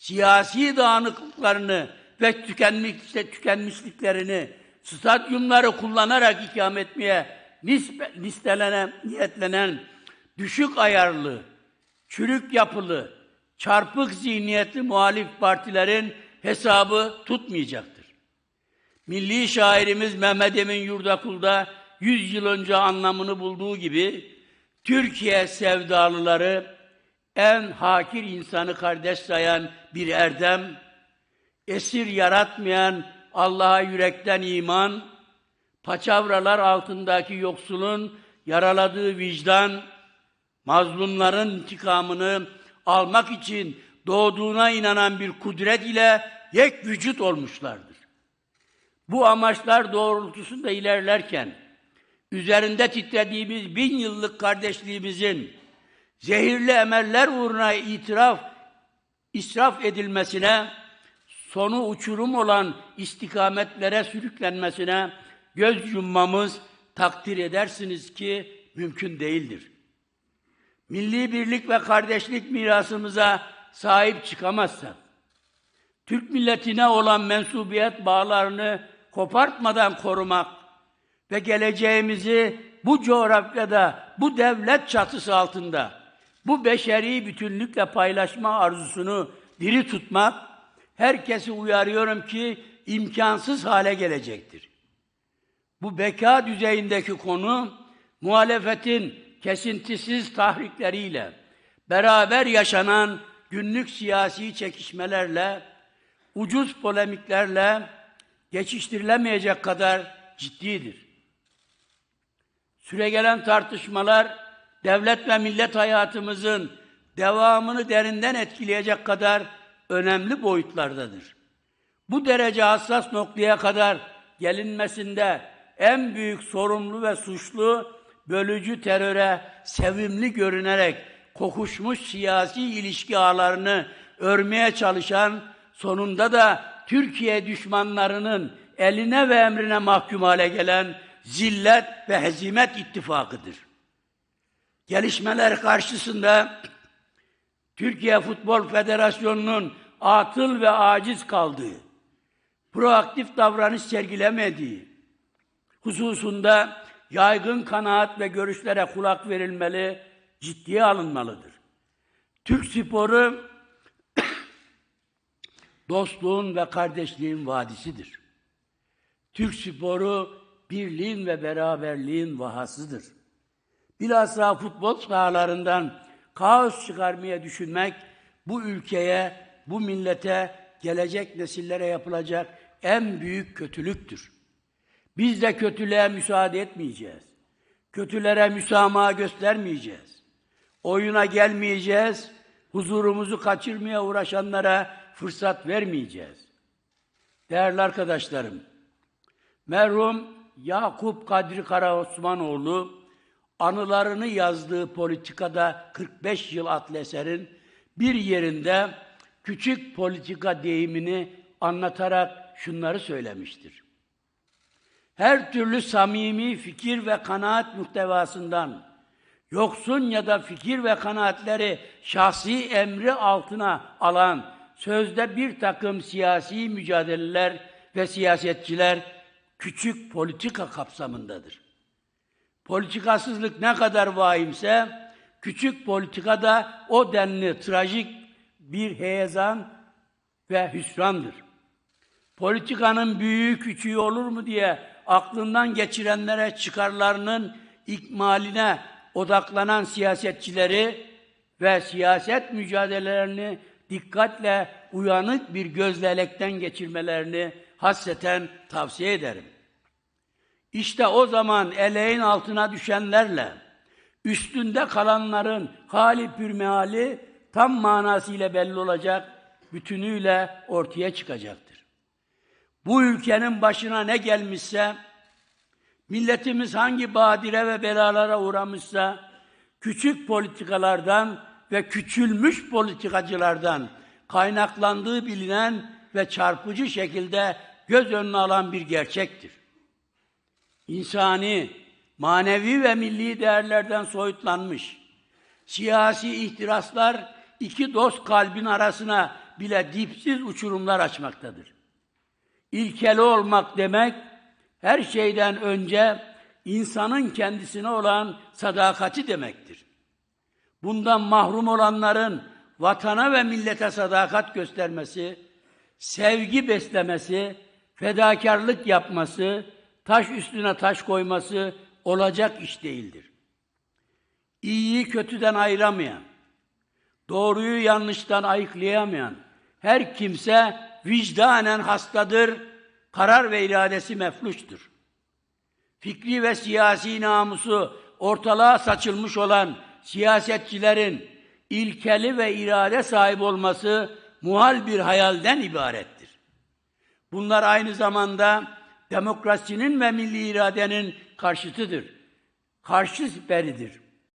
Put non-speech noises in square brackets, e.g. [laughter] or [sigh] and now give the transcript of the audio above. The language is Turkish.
siyasi dağınıklıklarını ve tükenmiş, işte tükenmişliklerini stadyumları kullanarak ikam etmeye nispe, niyetlenen düşük ayarlı, çürük yapılı, çarpık zihniyetli muhalif partilerin hesabı tutmayacaktır. Milli şairimiz Mehmet Emin Yurdakul'da 100 yıl önce anlamını bulduğu gibi Türkiye sevdalıları en hakir insanı kardeş sayan bir erdem, esir yaratmayan Allah'a yürekten iman, paçavralar altındaki yoksulun yaraladığı vicdan, mazlumların intikamını almak için doğduğuna inanan bir kudret ile yek vücut olmuşlardır. Bu amaçlar doğrultusunda ilerlerken, üzerinde titrediğimiz bin yıllık kardeşliğimizin zehirli emeller uğruna itiraf, israf edilmesine, sonu uçurum olan istikametlere sürüklenmesine göz yummamız takdir edersiniz ki mümkün değildir. Milli birlik ve kardeşlik mirasımıza sahip çıkamazsak, Türk milletine olan mensubiyet bağlarını kopartmadan korumak ve geleceğimizi bu coğrafyada, bu devlet çatısı altında, bu beşeri bütünlükle paylaşma arzusunu diri tutmak, herkesi uyarıyorum ki imkansız hale gelecektir. Bu beka düzeyindeki konu, muhalefetin kesintisiz tahrikleriyle, beraber yaşanan günlük siyasi çekişmelerle, ucuz polemiklerle geçiştirilemeyecek kadar ciddidir. Süregelen tartışmalar devlet ve millet hayatımızın devamını derinden etkileyecek kadar önemli boyutlardadır. Bu derece hassas noktaya kadar gelinmesinde en büyük sorumlu ve suçlu bölücü teröre sevimli görünerek kokuşmuş siyasi ilişki ağlarını örmeye çalışan sonunda da Türkiye düşmanlarının eline ve emrine mahkum hale gelen zillet ve hezimet ittifakıdır. Gelişmeler karşısında Türkiye Futbol Federasyonu'nun atıl ve aciz kaldığı, proaktif davranış sergilemediği hususunda yaygın kanaat ve görüşlere kulak verilmeli, ciddiye alınmalıdır. Türk sporu [coughs] dostluğun ve kardeşliğin vadisidir. Türk sporu birliğin ve beraberliğin vahasıdır. Bilhassa futbol sahalarından kaos çıkarmaya düşünmek bu ülkeye, bu millete, gelecek nesillere yapılacak en büyük kötülüktür. Biz de kötülüğe müsaade etmeyeceğiz. Kötülere müsamaha göstermeyeceğiz. Oyuna gelmeyeceğiz. Huzurumuzu kaçırmaya uğraşanlara fırsat vermeyeceğiz. Değerli arkadaşlarım, merhum Yakup Kadri Karaosmanoğlu anılarını yazdığı politikada 45 yıl adlı eserin bir yerinde küçük politika deyimini anlatarak şunları söylemiştir. Her türlü samimi fikir ve kanaat muhtevasından yoksun ya da fikir ve kanaatleri şahsi emri altına alan sözde bir takım siyasi mücadeleler ve siyasetçiler küçük politika kapsamındadır. Politikasızlık ne kadar vahimse, küçük politikada o denli trajik bir heyecan ve hüsrandır. Politikanın büyüğü küçüğü olur mu diye aklından geçirenlere çıkarlarının ikmaline odaklanan siyasetçileri ve siyaset mücadelelerini dikkatle uyanık bir gözle elekten geçirmelerini hasreten tavsiye ederim. İşte o zaman eleğin altına düşenlerle üstünde kalanların hali pürmehali tam manasıyla belli olacak, bütünüyle ortaya çıkacaktır. Bu ülkenin başına ne gelmişse, milletimiz hangi badire ve belalara uğramışsa, küçük politikalardan ve küçülmüş politikacılardan kaynaklandığı bilinen ve çarpıcı şekilde göz önüne alan bir gerçektir. İnsani, manevi ve milli değerlerden soyutlanmış, siyasi ihtiraslar iki dost kalbin arasına bile dipsiz uçurumlar açmaktadır. İlkeli olmak demek, her şeyden önce insanın kendisine olan sadakati demektir. Bundan mahrum olanların vatana ve millete sadakat göstermesi, sevgi beslemesi, fedakarlık yapması, taş üstüne taş koyması olacak iş değildir. İyiyi kötüden ayıramayan, doğruyu yanlıştan ayıklayamayan her kimse vicdanen hastadır, karar ve iradesi mefluştur. Fikri ve siyasi namusu ortalığa saçılmış olan siyasetçilerin ilkeli ve irade sahibi olması muhal bir hayalden ibarettir. Bunlar aynı zamanda demokrasinin ve milli iradenin karşıtıdır. Karşı siperidir.